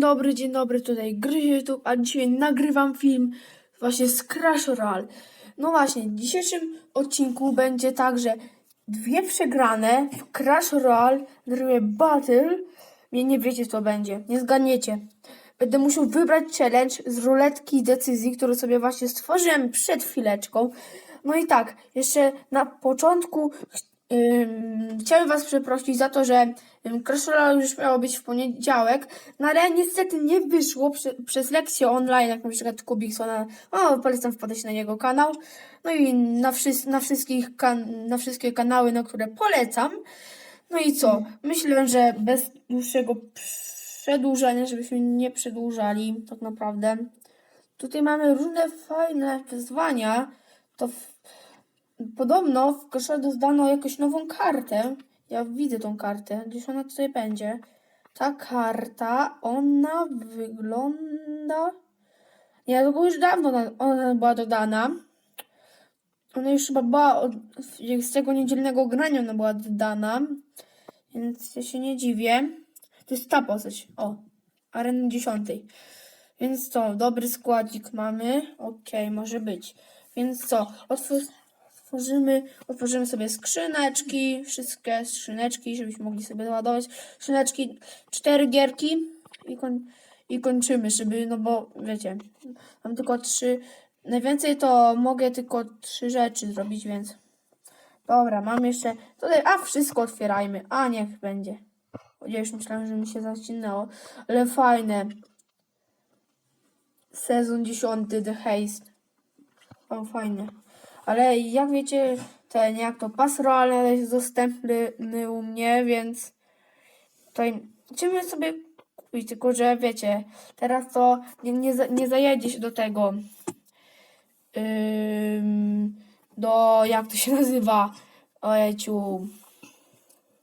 dobry, dzień dobry, tutaj Gry YouTube, a dzisiaj nagrywam film właśnie z Crash Royale. No właśnie, w dzisiejszym odcinku będzie tak, że dwie przegrane w Crash Royale naryję Battle. Nie, nie wiecie co będzie, nie zgadniecie. Będę musiał wybrać challenge z ruletki decyzji, którą sobie właśnie stworzyłem przed chwileczką. No i tak, jeszcze na początku chciałem Was przeprosić za to, że ym, Crash Royale już miało być w poniedziałek, no ale niestety nie wyszło prze, przez lekcje online, jak na przykład Kubiksona. O, polecam wpadać na jego kanał. No i na, na, wszystkich kan- na wszystkie kanały, na które polecam. No i co? Myślę, że bez dłuższego przedłużania, żebyśmy nie przedłużali, tak naprawdę. Tutaj mamy różne fajne wyzwania. To Podobno w Koszadu zdano jakąś nową kartę. Ja widzę tą kartę. Gdzieś ona tutaj będzie. Ta karta, ona wygląda... Nie, tylko już dawno na- ona była dodana. Ona już chyba była od, z tego niedzielnego grania ona była dodana. Więc ja się nie dziwię. To jest ta postać. O, areny 10. Więc co, dobry składzik mamy. Okej, może być. Więc co, otwórz, otworzymy, otworzymy sobie skrzyneczki, wszystkie skrzyneczki, żebyśmy mogli sobie doładować. Skrzyneczki, cztery gierki i, koń, i kończymy, żeby, no bo wiecie, mam tylko trzy, najwięcej to mogę tylko trzy rzeczy zrobić, więc dobra, mam jeszcze, tutaj, a wszystko otwierajmy, a niech będzie. Ja już myślałem, że mi się zacinęło, ale fajne. Sezon 10 The Haste. O, fajne. Ale jak wiecie, ten jak to pas realny jest dostępny u mnie, więc tutaj chcemy sobie kupić, tylko że wiecie, teraz to nie, nie, nie zajedzie się do tego ym, do jak to się nazywa ojeciu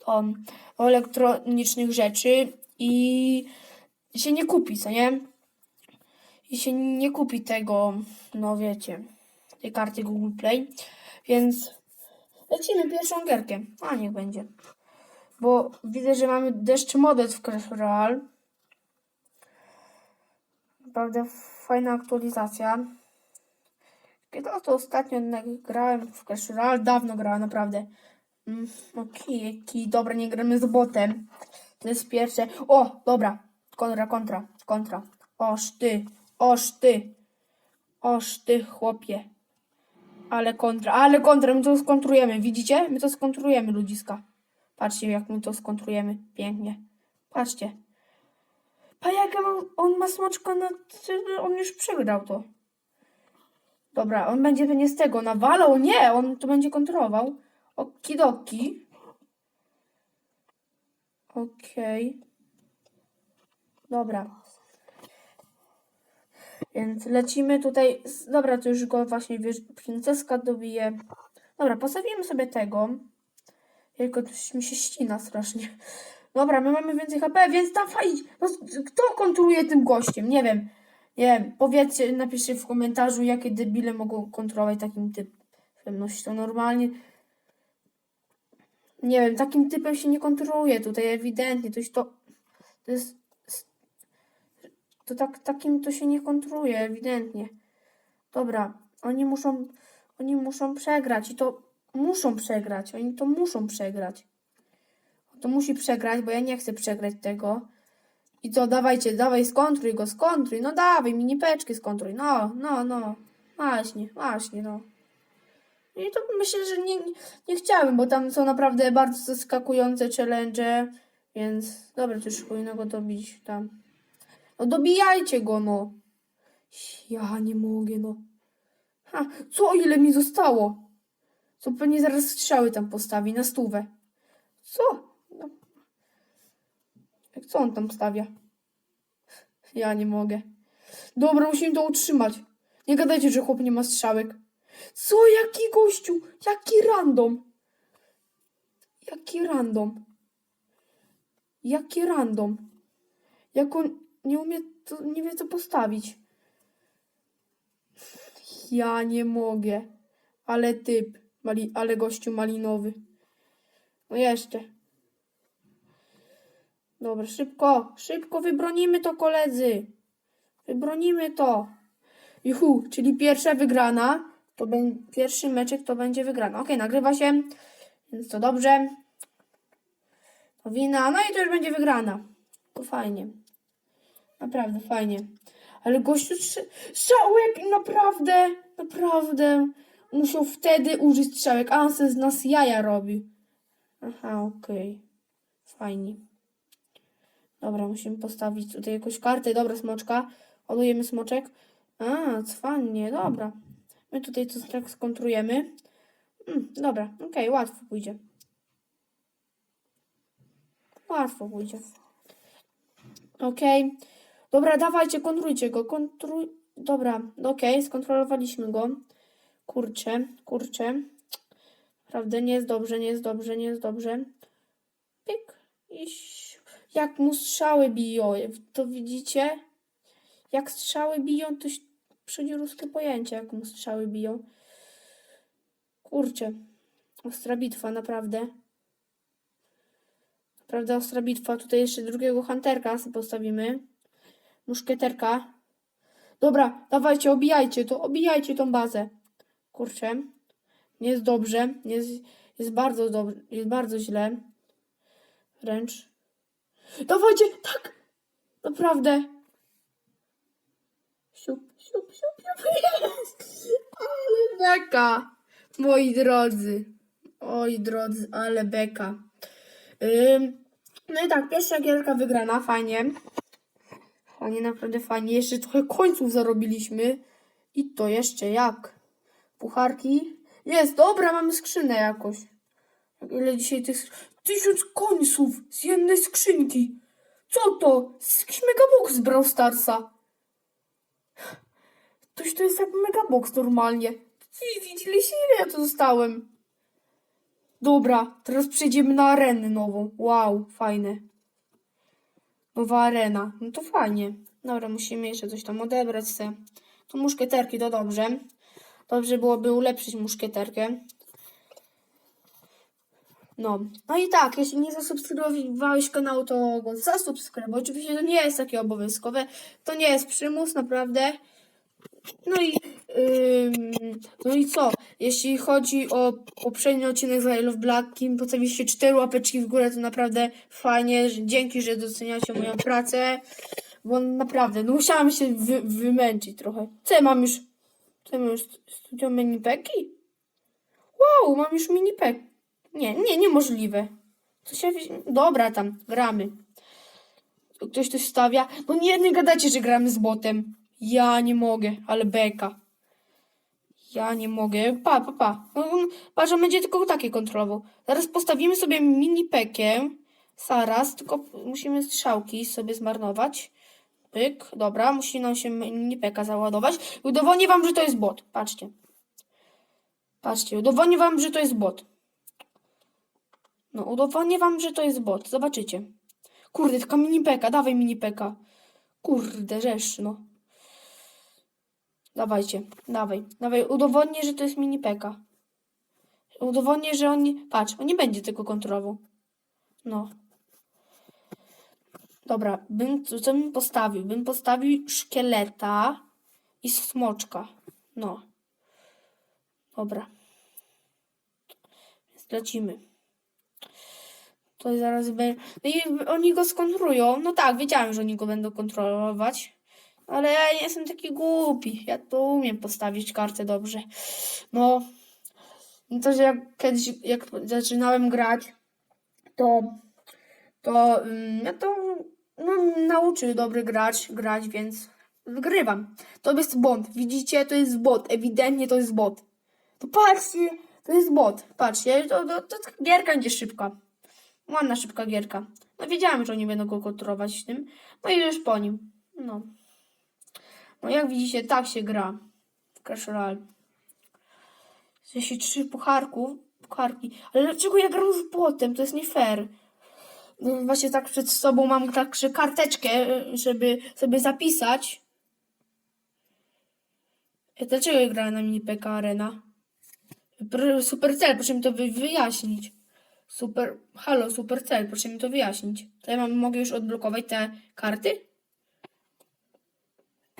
o, o elektronicznych rzeczy i się nie kupi, co nie? I się nie kupi tego, no wiecie, tej karty Google Play, więc lecimy pierwszą gierkę, a niech będzie. Bo widzę, że mamy deszcz modet w Clash Royale. Naprawdę fajna aktualizacja. Kiedy to ostatnio grałem w Clash Royale, dawno grałem, naprawdę. Mm, Okej, okay, dobra, nie gramy z botem. To jest pierwsze. O, dobra. Kontra, kontra, kontra. Oż ty, oż ty. Oż ty, chłopie. Ale kontra, ale kontra, my to skontrujemy, widzicie? My to skontrujemy, ludziska. Patrzcie, jak my to skontrujemy. Pięknie. Patrzcie. Pa jak on ma smoczka na... On już przegrał to. Dobra, on będzie pewnie z tego nawalał. Nie, on to będzie kontrolował. Okidoki. Okej. Dobra. Więc lecimy tutaj. Dobra, to już go właśnie princeska dobije. Dobra, postawimy sobie tego. Tylko mi się ścina strasznie. Dobra, my mamy więcej HP, więc dawaj! No, kto kontroluje tym gościem? Nie wiem. Nie wiem. Powiedzcie, napiszcie w komentarzu, jakie debile mogą kontrolować takim typem. No to normalnie. Nie wiem, takim typem się nie kontroluje tutaj ewidentnie. To to. To jest to tak, takim to się nie kontroluje, ewidentnie. Dobra, oni muszą, oni muszą przegrać i to muszą przegrać, oni to muszą przegrać. To musi przegrać, bo ja nie chcę przegrać tego. I co, dawajcie, dawaj, skontruj go, skontruj, no dawaj, minipeczki skontruj, no, no, no, właśnie, właśnie, no. I to myślę, że nie, nie chciałem, bo tam są naprawdę bardzo zaskakujące challenge, więc dobra, to już powinno go dobić tam. No dobijajcie go, no. Ja nie mogę, no. Ha, co ile mi zostało? Co pewnie zaraz strzały tam postawi na stówę. Co? No. Co on tam stawia? Ja nie mogę. Dobra, musimy to utrzymać. Nie gadajcie, że chłop nie ma strzałek. Co? Jaki gościu? Jaki random? Jaki random? Jaki random? Jak on nie umie, to nie wie co postawić. Ja nie mogę. Ale typ, mali, ale gościu malinowy. No jeszcze. Dobra, szybko, szybko wybronimy to, koledzy. Wybronimy to. Juhu, czyli pierwsza wygrana, to będzie pierwszy meczek to będzie wygrana. Okej, nagrywa się, więc to dobrze. To wina, no i to już będzie wygrana. To fajnie. Naprawdę fajnie. Ale gościu strzałek, naprawdę, naprawdę. Musiał wtedy użyć strzałek, a on se z nas jaja robi. Aha, okej. Fajnie. Dobra, musimy postawić tutaj jakąś kartę. Dobra, smoczka. Ładujemy smoczek. A, cwanie, dobra. My tutaj to tak skontrujemy. Mm, dobra, okej, łatwo pójdzie. Łatwo pójdzie. Okej. Dobra, dawajcie, kontrujcie go. Kontruj. Dobra, okej, skontrolowaliśmy go. Kurczę, kurczę. Prawda, nie jest dobrze, nie jest dobrze, nie jest dobrze. Jak mu strzały biją. To widzicie? Jak strzały biją, to przychodzi ruskie pojęcie, jak mu strzały biją. Kurczę. Ostra bitwa, naprawdę. Naprawdę ostra bitwa. Tutaj jeszcze drugiego hunterka sobie postawimy. Muszkieterka. Dobra, dawajcie, obijajcie to, obijajcie tą bazę. Kurczę. Nie jest dobrze. Jest, jest bardzo dobrze. Jest bardzo źle. Wręcz. Dawajcie, tak! Naprawdę. Siup, siup, siup, siup. Jest! Ale beka. Moi drodzy. Oj, drodzy, ale beka. Ym, no i tak, pierwsza gierka wygrana, fajnie. Fajnie, naprawdę fajnie. Jeszcze trochę końców zarobiliśmy. I to jeszcze jak? Pucharki. Jest, dobra, mamy skrzynę jakoś. Ile dzisiaj tych... Tysiąc końców z jednej skrzynki. Co to? Z jakiś megabox z Brawl Starsa. Toś to jest jak megabox normalnie. Widzieliście ile ja tu dostałem? Dobra, teraz przejdziemy na arenę nową. Wow, fajne. Nowa arena. No to fajnie. Dobra, musimy jeszcze coś tam odebrać se. To muszkieterki, to dobrze. Dobrze byłoby ulepszyć muszkieterkę. No. No i tak, jeśli nie zasubskrybowałeś kanału, to go zasubskrybuj. Oczywiście to nie jest takie obowiązkowe. To nie jest przymus, naprawdę. No i, no i co? Jeśli chodzi o poprzedni odcinek z I Love Black, kim postawiliście cztery łapeczki w górę, to naprawdę fajnie. Dzięki, że doceniacie moją pracę. Bo naprawdę, no musiałam się wy, wymęczyć trochę. Co ja mam już? Co ja mam już? Studio mini peki? Wow, mam już mini pek. Nie, nie, niemożliwe. Co się... Dobra, tam, gramy. Ktoś coś stawia. No nie, nie gadajcie, że gramy z botem. Ja nie mogę, ale beka. Ja nie mogę. Pa, pa, pa. No, on- Patrz, będzie tylko takie kontrolował. Zaraz postawimy sobie mini pekę. Zaraz, tylko musimy strzałki sobie zmarnować. Pyk, dobra, musi nam się mini peka załadować. Udowodnię wam, że to jest bot. Patrzcie. Patrzcie, udowodnię wam, że to jest bot. No, udowodnię wam, że to jest bot. Zobaczycie. Kurde, taka mini peka, dawaj mini peka. Kurde, rzesz, no. Dawajcie, dawaj, dawaj, udowodnię, że to jest mini peka. Udowodnię, że on nie... Patrz, on nie będzie tego kontrolował. No. Dobra, bym, co bym postawił? Bym postawił szkieleta i smoczka. No. Dobra. Więc lecimy. To zaraz będzie... No i oni go skontrują. No tak, wiedziałem, że oni go będą kontrolować. Ale ja nie jestem taki głupi. Ja to umiem postawić kartę dobrze. No, no to, że jak kiedyś, jak zaczynałem grać, to, to, ym, ja to no, nauczył dobry grać, grać, więc wygrywam. To jest bot. Widzicie, to jest bot. Ewidentnie to jest bot. To patrzcie, to jest bot. Patrzcie, to, to, to gierka będzie szybka. Ładna, szybka gierka. No wiedziałem, że oni będą go kontrolować tym. No i już po nim. No. No jak widzicie, tak się gra w Clash Royale. Jeśli trzy pucharków, pucharki. Ale dlaczego ja gram z botem? To jest nie fair. No właśnie tak przed sobą mam także karteczkę, żeby sobie zapisać. E, Dlaczego ja grałem na mini PK Arena? Super cel, proszę mi to wy- wyjaśnić. Super, halo, Supercell, proszę mi to wyjaśnić. To ja mam, mogę już odblokować te karty?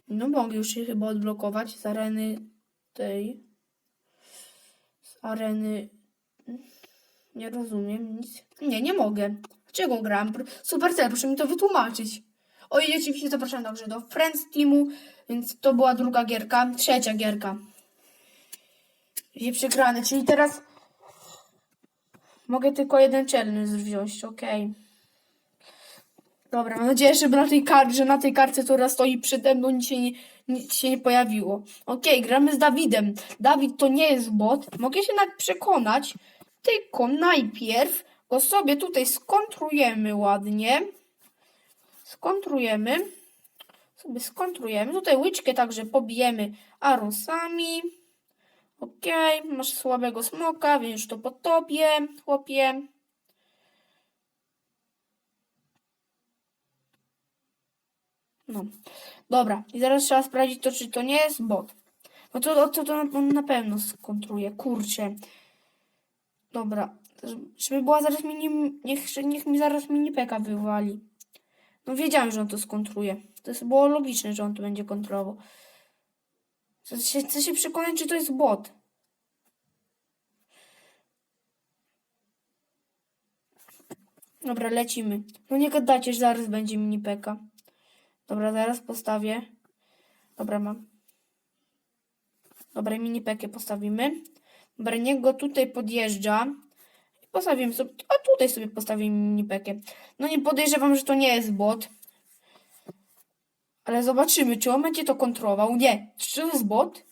No mogę już je chyba odblokować z areny tej. Z areny. Nie rozumiem nic. Nie, nie mogę. Czego gram? Pro- Supercell, proszę mi to wytłumaczyć. O i oczywiście zapraszam także do Friends Teamu, więc to była druga gierka, trzecia gierka. I przegrany, czyli teraz mogę tylko jeden challenge wziąć, okej. Dobra, mam nadzieję, że na tej karcie, że na tej karcie, która stoi przede mną, nic się nie, nic się nie pojawiło. Okej, gramy z Dawidem. Dawid to nie jest bot. Mogę się nawet przekonać, tylko najpierw go sobie tutaj skontrujemy ładnie. Skontrujemy. Sobie skontrujemy. Tutaj łyczkę także pobijemy arusami. Okej, masz słabego smoka, więc to po tobie, chłopie. No, dobra. I zaraz trzeba sprawdzić to, czy to nie jest bot. No to to, to na, na pewno skontruje. Kurczę. Dobra. Żeby była zaraz mini... Niech, niech mi zaraz mini peka wywali. No wiedziałem, że on to skontruje. To jest, było logiczne, że on to będzie kontrolował. Chcę się, chcę się przekonać, czy to jest bot. Dobra, lecimy. No nie gadajcie, że zaraz będzie mini peka. Dobra, zaraz postawię. Dobra, mam. Dobra, mini pekę postawimy. Dobra, niech go tutaj podjeżdża. I postawimy sobie. A tutaj sobie postawimy mini pekę. No nie podejrzewam, że to nie jest bot. Ale zobaczymy, czy on będzie to kontrolował. Nie. Czy to jest bot?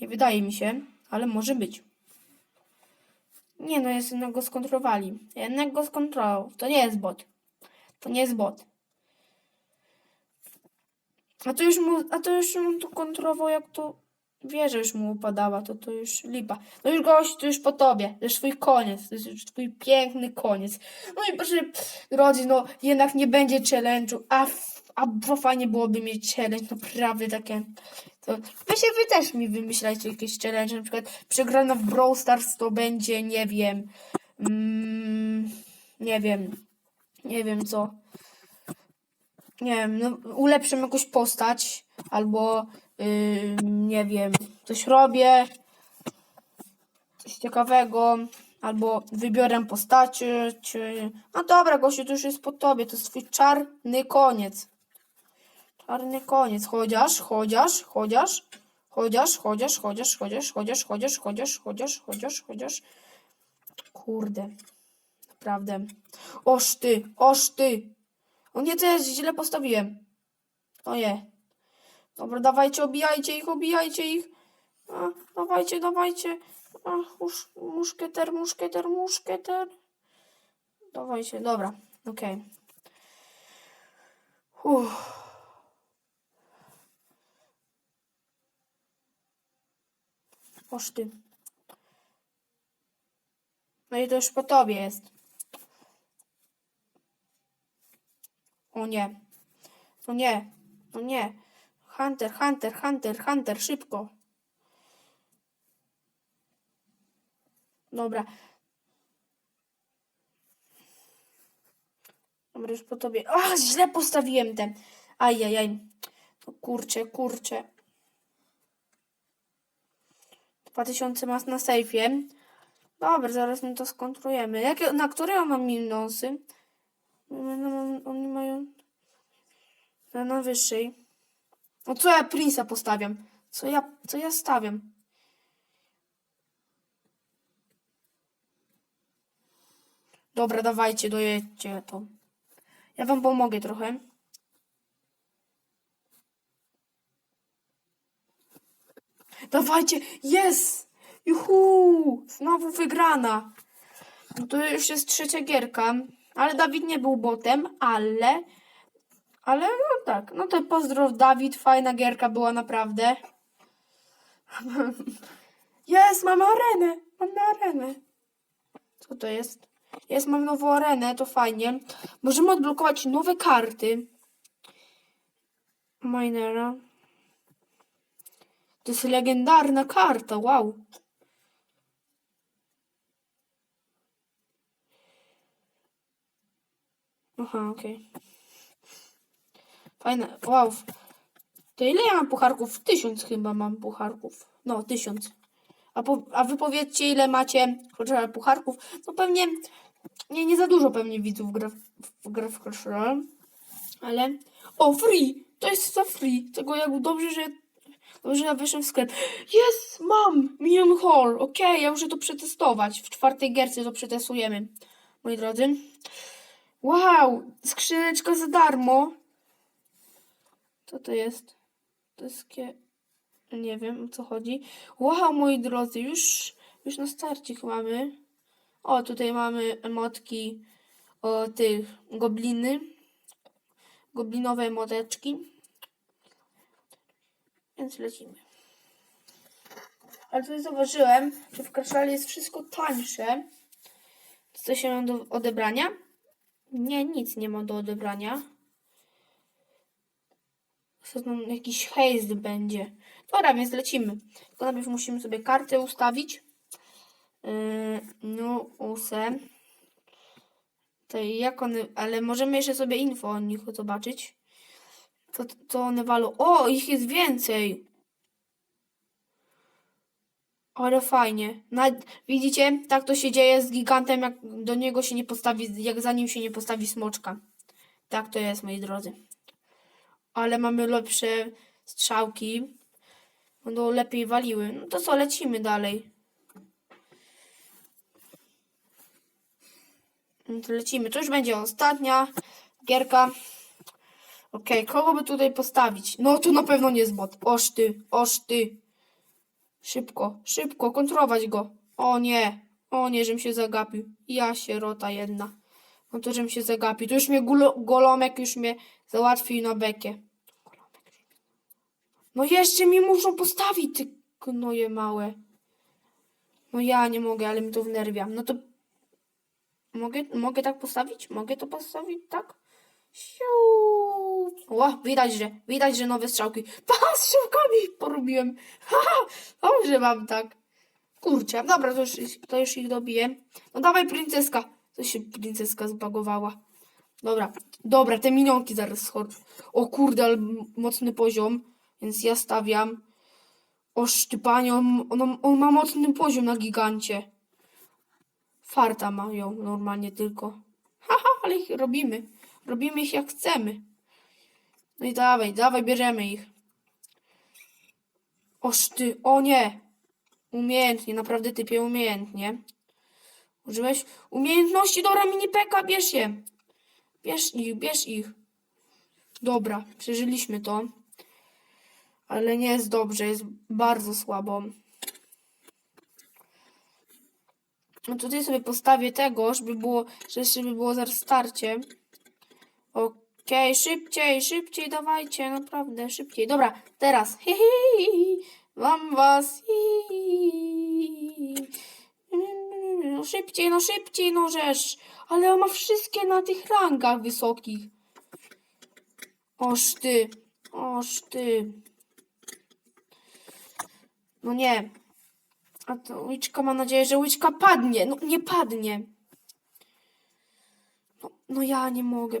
Nie wydaje mi się, ale może być. Nie, no jest, go skontrolowali. Jednak go skontrolował. To nie jest bot. To nie jest bot. A to już mu, a to już mu tu kontrolował, jak to wie, że już mu upadała, to to już lipa. No już gość, to już po tobie. To już twój koniec. To jest już twój piękny koniec. No i proszę, drodzy, no jednak nie będzie challenge'u, a, a bo fajnie byłoby mieć challenge, naprawdę takie. To weźcie wy też mi wymyślajcie jakieś challenge, na przykład przegrana w Brawl Stars to będzie, nie wiem, mm, nie wiem, nie wiem co nie wiem, no, ulepszę jakąś postać, albo yy, nie wiem, coś robię, coś ciekawego, albo wybiorę postacie, czy... No dobra, gościu, to już jest po tobie, to jest twój czarny koniec. Czarny koniec, chociaż, chociaż, chociaż, chociaż, chociaż, chociaż, chociaż, chociaż, chociaż, chociaż, chociaż, chociaż, chociaż, kurde, naprawdę. Oż ty, ty, o nie, ja źle postawiłem. O nie. Dobra, dawajcie, obijajcie ich, obijajcie ich. A, dawajcie, dawajcie. A, musz, muszkieter, muszkieter, muszkieter. Dawajcie, dobra, okej. Uff. Oż ty. No i to już po tobie jest. O nie. O nie. O nie. Hunter, Hunter, Hunter, Hunter, szybko. Dobra. Dobra, już po tobie. A, źle postawiłem ten. Ajajaj. No kurczę, kurczę. 2000 mas na sejfie. Dobra, zaraz my to skontrujemy. Jakie, na które mam minusy? No, no, Oni mają na, na wyższej. No co ja Prince'a postawiam? Co ja, co ja stawiam? Dobra, dawajcie, dojedźcie to. Ja wam pomogę trochę. Dawajcie, jest! Juhu! Znowu wygrana. No to już jest trzecia gierka. Ale Dawid nie był botem, ale. Ale no tak. No to pozdrow Dawid, fajna gierka była naprawdę. Jest, mamy arenę! Mamy arenę. Co to jest? Jest, mam nową arenę, to fajnie. Możemy odblokować nowe karty. Minera. To jest legendarna karta, wow. Aha, okej. Fajne. Wow. To ile ja mam pucharków? Tysiąc chyba mam pucharków. No, tysiąc. A, po, a wy powiedzcie, ile macie pucharków? No pewnie, nie, nie za dużo pewnie widzów gra w, gra w Clash Royale. Ale, o, free! To jest za free. Tego jak dobrze, że, dobrze, ja wyszłem w sklep. Jest, mam! Minion Hall. Okej, ja muszę to przetestować. W czwartej gierce to przetestujemy, moi drodzy. Wow! Skrzyneczka za darmo. Co to jest? To jest kie... Nie wiem o co chodzi. Wow, moi drodzy, już, już na starcik mamy. O, tutaj mamy emotki o tych gobliny. Goblinowe emoteczki. Więc lecimy. Ale tutaj zauważyłem, że w Crashale jest wszystko tańsze. Co się mam do odebrania? Nie, nic nie ma do odebrania. Tam jakiś hejst będzie. Dobra, więc lecimy. Tylko najpierw musimy sobie kartę ustawić. Yy, no, use. To jak one, ale możemy jeszcze sobie info o nich zobaczyć. Co, co one walą. O, ich jest więcej. Ale fajnie. Widzicie, tak to się dzieje z gigantem, jak do niego się nie postawi, jak za nim się nie postawi smoczka. Tak to jest, moi drodzy. Ale mamy lepsze strzałki. Będą lepiej waliły. No to co, lecimy dalej. No to lecimy. To już będzie ostatnia gierka. Okej, kogo by tutaj postawić? No to na pewno nie jest bot. Oż ty, ty. Szybko, szybko, kontrolować go. O nie, o nie, żem się zagapił. Ja się rota jedna. No to żem się zagapił. To już mnie golomek już mnie załatwił na bekie. No jeszcze mi muszą postawić, ty gnoje małe. No ja nie mogę, ale mi to wnerwia. No to mogę, mogę tak postawić? Mogę to postawić, tak? Siu. O, widać, że, widać, że nowe strzałki. Pa, strzałkami porobiłem. Haha, dobrze mam tak. Kurczę, dobra, to już, to już ich dobiję. No dawaj, princeska. To się princeska zbagowała. Dobra, dobra, te minionki zaraz schodzą. O kurde, ale mocny poziom, więc ja stawiam. O sztypanie, on, on, on ma mocny poziom na gigancie. Farta mają normalnie tylko. Haha, ale ich robimy. Robimy ich jak chcemy. No i dawaj, dawaj, bierzemy ich. Oż ty, o nie. Umiejętnie, naprawdę typie umiejętnie. Użyłeś umiejętności, dobra, mini peka, bierz je. Bierz ich, bierz ich. Dobra, przeżyliśmy to. Ale nie jest dobrze, jest bardzo słabo. No tutaj sobie postawię tego, żeby było, żeby było zaraz starcie. Okej, szybciej, szybciej, dawajcie, naprawdę, szybciej. Dobra, teraz. Hi, hi, hi, mam was. Hi, hi. No szybciej, no szybciej, no rzesz. Ale on ma wszystkie na tych rangach wysokich. Oż ty, oż ty. No nie. A to łyczka ma nadzieję, że łyczka padnie. No nie padnie. No, no ja nie mogę.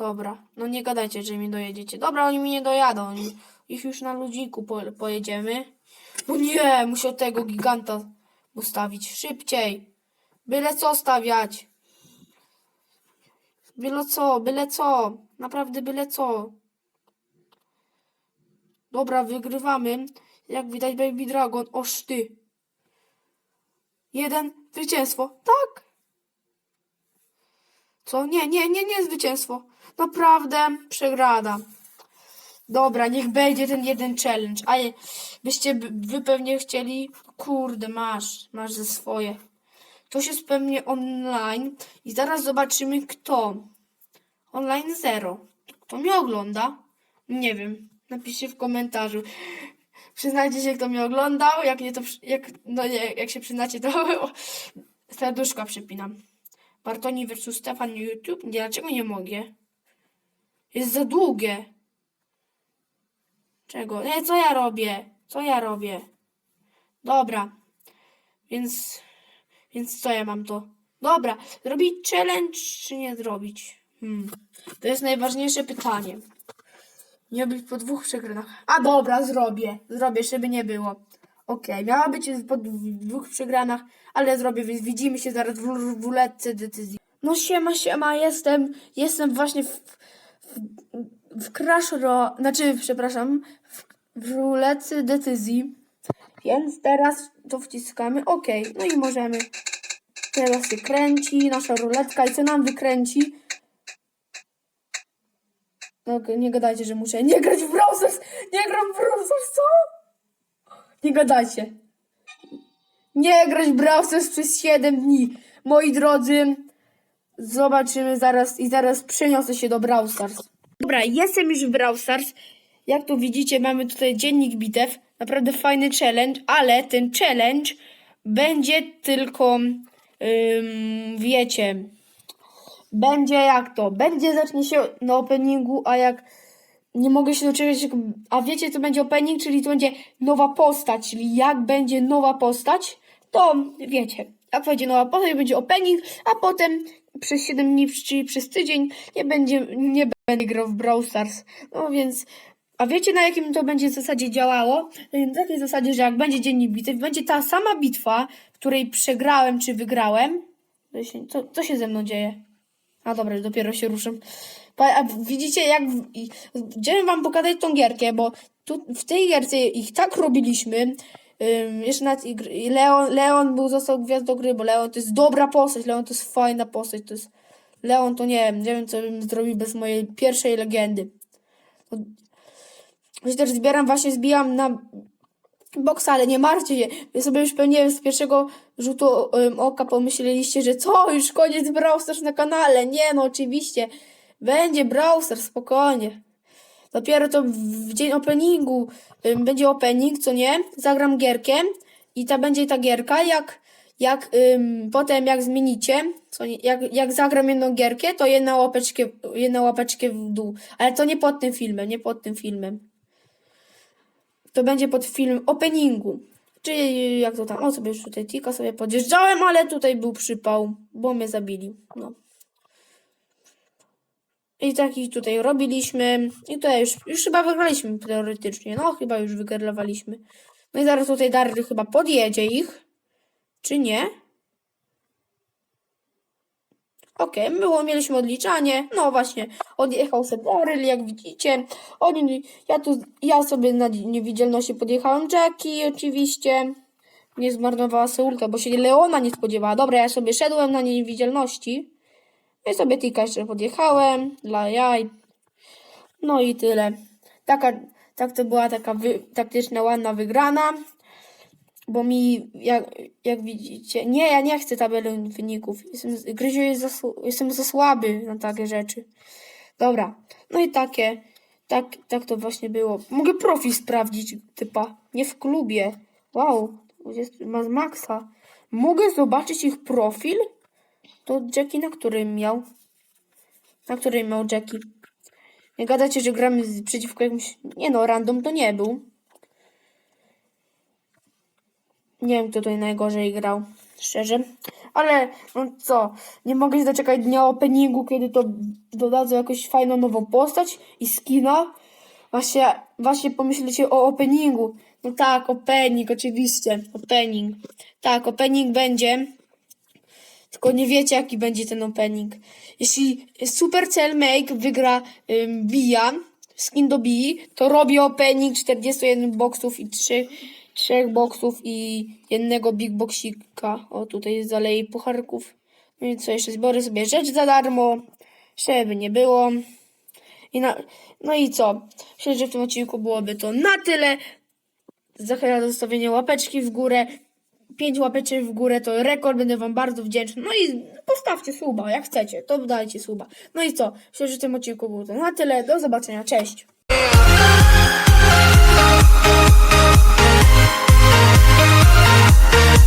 Dobra, no nie gadajcie, że mi dojedziecie. Dobra, oni mi nie dojadą. Oni, ich już na ludziku po, pojedziemy. No nie, muszę tego giganta ustawić. Szybciej. Byle co stawiać. Byle co, byle co. Naprawdę byle co. Dobra, wygrywamy. Jak widać, Baby Dragon. Oż ty. Jeden. Zwycięstwo. Tak. Co? Nie, nie, nie, nie zwycięstwo. Naprawdę przegrada. Dobra, niech będzie ten jeden challenge. A je- byście wy pewnie chcieli. Kurde, masz. Masz ze swoje. Ktoś jest pewnie online i zaraz zobaczymy kto. Online zero. Kto mnie ogląda? Nie wiem. Napiszcie w komentarzu. Przyznajcie się, kto mnie oglądał. Jak nie to, jak, no nie, jak się przyznacie, to serduszka przypinam. Bartoni versus Stefan YouTube? Dlaczego nie mogę? Jest za długie. Czego? Nie, co ja robię? Co ja robię? Dobra. Więc, więc co ja mam to? Dobra, zrobić challenge czy nie zrobić? Hmm. To jest najważniejsze pytanie. Nie być po dwóch przegrynach. A dobra, zrobię. Zrobię, żeby nie było. Okej, miała być po dwóch przegranych, ale zrobię, więc widzimy się zaraz w, ruletce decyzji. No siema, siema, jestem, jestem właśnie w, w, w Crash Ro... Znaczy, przepraszam, w, w ruletce decyzji. Więc teraz to wciskamy. OK. No i możemy. Teraz się kręci nasza ruletka. I co nam wykręci? No nie gadajcie, że muszę nie grać w browsers. Nie gram w browsers, co? Nie gadajcie. Nie grać browsers przez 7 dni. Moi drodzy, zobaczymy zaraz i zaraz przeniosę się do Brawl Stars. Dobra, jestem już w Brawl Stars. Jak tu widzicie, mamy tutaj dziennik bitew. Naprawdę fajny challenge, ale ten challenge będzie tylko, ym, wiecie, będzie jak to? Będzie zacznie się na openingu, a jak nie mogę się doczekać, a wiecie co będzie opening, czyli to będzie nowa postać, czyli jak będzie nowa postać, to wiecie, jak wejdzie nowa postać, będzie opening, a potem przez 7 dni, czyli przez tydzień nie będzie, nie będę grał w Brawl Stars. No więc, a wiecie na jakim to będzie zasadzie działało? Na takiej zasadzie, że jak będzie dziennik bitew, będzie ta sama bitwa, w której przegrałem czy wygrałem. Co, co się ze mną dzieje? A dobra, dopiero się ruszam. A widzicie, jak. Chciałem wam pokazać tą gierkę, bo tu w tej gierce ich tak robiliśmy. Ym, jeszcze nawet Leon, Leon był został gwiazdą gry, bo Leon to jest dobra postać, Leon to jest fajna postać, to jest. Leon to nie wiem, nie wiem co bym zrobił bez mojej pierwszej legendy. Ja też zbieram, właśnie zbijam na boks, ale nie martwcie się. Wy sobie już pewnie z pierwszego rzutu ym, oka pomyśleliście, że co, już koniec Brawl Stars na kanale. Nie, no oczywiście. Będzie Brawl Stars, spokojnie. Dopiero to w dzień openingu ym, będzie opening, co nie? Zagram gierkę i ta będzie ta gierka, jak, jak potem jak zmienicie, co jak, jak zagram jedną gierkę, to jedna łapeczkę, jedna łapeczkę w dół. Ale to nie pod tym filmem, nie pod tym filmem to będzie pod film openingu. Czyli jak to tam, o sobie już tutaj tika sobie podjeżdżałem, ale tutaj był przypał, bo mnie zabili. No. I taki tutaj robiliśmy. I tutaj już, już chyba wygraliśmy teoretycznie. No, chyba już wygrywaliśmy. No i zaraz tutaj Darry chyba podjedzie ich. Czy nie? Okej, było, mieliśmy odliczanie. No właśnie, odjechał sobie Daryl, jak widzicie. Oni, ja tu, ja sobie na niewidzialności podjechałem Jackie, oczywiście. Nie zmarnowała Seulka, bo się Leona nie spodziewała. Dobra, ja sobie szedłem na niewidzialności. No i sobie Tika jeszcze podjechałem, dla jaj. No i tyle. Taka, tak to była taka wy, taktyczna, ładna wygrana. Bo mi, jak, jak widzicie, nie, ja nie chcę tabeli wyników. Jestem, Gryziu jest za, jestem za słaby na takie rzeczy. Dobra, no i takie, tak, tak to właśnie było. Mogę profil sprawdzić typa, nie w klubie. Wow, 20 ma z maksa. Mogę zobaczyć ich profil? To Jackie na którym miał? Na którym miał Jackie? Nie gadacie, że gramy przeciwko jakimś... Nie no, random to nie był. Nie wiem, kto tutaj najgorzej grał, szczerze. Ale no co, nie mogę się doczekać dnia openingu, kiedy to dodadzą jakąś fajną nową postać i skina. Właśnie, właśnie pomyślcie o openingu. No tak, opening, oczywiście. Opening. Tak, opening będzie. Tylko nie wiecie, jaki będzie ten opening. Jeśli Supercell Make wygra ym, Bija, skin do Bii, to robi opening 41 boxów i 3, 3 boxów i jednego big boxika. O, tutaj zalej pucharków. No i co jeszcze? Zbiorę sobie rzecz za darmo, żeby nie było. I na, no i co? Myślę, że w tym odcinku byłoby to na tyle. Zachęcam do zostawienia łapeczki w górę. 5 łapeczek w górę, to rekord, będę wam bardzo wdzięczny. No i postawcie suba, jak chcecie, to dajcie suba. No i co, myślę, że w tym odcinku było to na tyle, do zobaczenia, cześć!